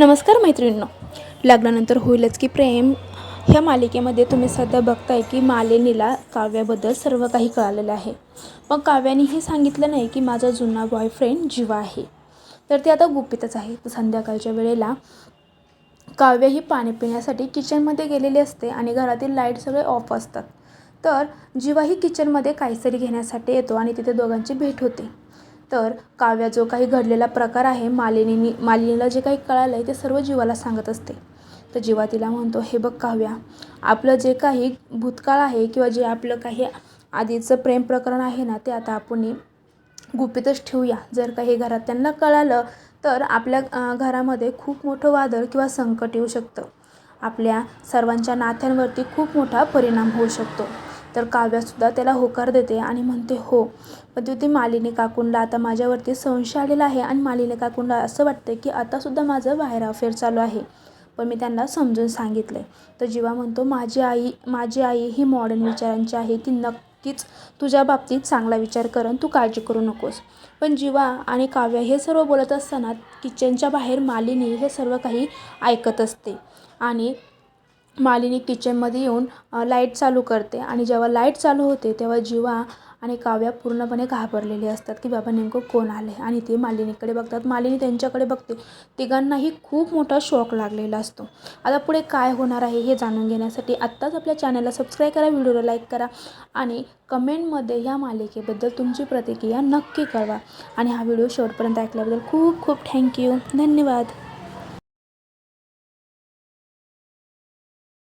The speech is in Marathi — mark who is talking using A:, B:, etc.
A: नमस्कार मैत्रिणींनो. लग्नानंतर होईलच की प्रेम. ह्या मालिकेमध्ये तुम्ही सध्या बघताय की मालिनीला काव्याबद्दल सर्व काही कळालेलं आहे. मग काव्याने हे सांगितलं नाही की माझा जुना बॉयफ्रेंड जीवा आहे. तर ते आता गुपितच आहे. तर संध्याकाळच्या वेळेला काव्य ही पाणी पिण्यासाठी किचनमध्ये गेलेली असते आणि घरातील लाइट सगळे ऑफ असतात. तर जीवा ही किचनमध्ये काहीतरी घेण्यासाठी येतो आणि तिथे दोघांची भेट होते. तर काव्या जो काही घडलेला प्रकार आहे मालिनीनी मालिनीला जे काही कळालं आहे ते सर्व जीवाला सांगत असते. तर जीवा तिला म्हणतो हे बघ काव्या आपलं जे काही भूतकाळ आहे किंवा जे आपलं काही आधीचं प्रेम प्रकरण आहे ना ते आता आपण गुपितच ठेवूया. जर काही घरात त्यांना कळालं तर आपल्या घरामध्ये खूप मोठं वादळ किंवा संकट येऊ शकतं. आपल्या सर्वांच्या नात्यांवरती खूप मोठा परिणाम होऊ शकतो. तर काव्यासुद्धा त्याला होकार देते आणि म्हणते हो पण ती मालिनी काकूंला आता माझ्यावरती संशय आलेला आहे आणि मालिनी काकूंला असं वाटतं की आतासुद्धा माझं बाहेर अफेअर चालू आहे. पण मी त्यांना समजून सांगितलं आहे तर जीवा म्हणतो माझी आई माझी आई ही मॉडर्न विचारांची आहे. ती नक्कीच तुझ्या बाबतीत चांगला विचार करन तू काळजी करू नकोस. पण जीवा आणि काव्य हे सर्व बोलत असताना किचनच्या बाहेर मालिनी हे सर्व काही ऐकत असते. आणि मालिनी किचनमध्ये येऊन लाइट चालू करते. आणि जेव्हा लाइट चालू होते तेव्हा जीवा आणि काव्या पूर्णपणे घाबरलेले असतात की बाबा नेमकं कोण आले आणि ते मालिनीकडे बघतात. मालिनी त्यांच्याकडे बघते. तिघांनाही खूप मोठा शॉक लागलेला असतो. आता पुढे काय होणार आहे हे जाणून घेण्यासाठी आत्ताच आपल्या चॅनलला सबस्क्राईब करा व्हिडिओला लाईक करा आणि कमेंटमध्ये ह्या मालिकेबद्दल तुमची प्रतिक्रिया नक्की कळवा. आणि हा व्हिडिओ शेवटपर्यंत ऐकल्याबद्दल खूप खूप थँक्यू धन्यवाद.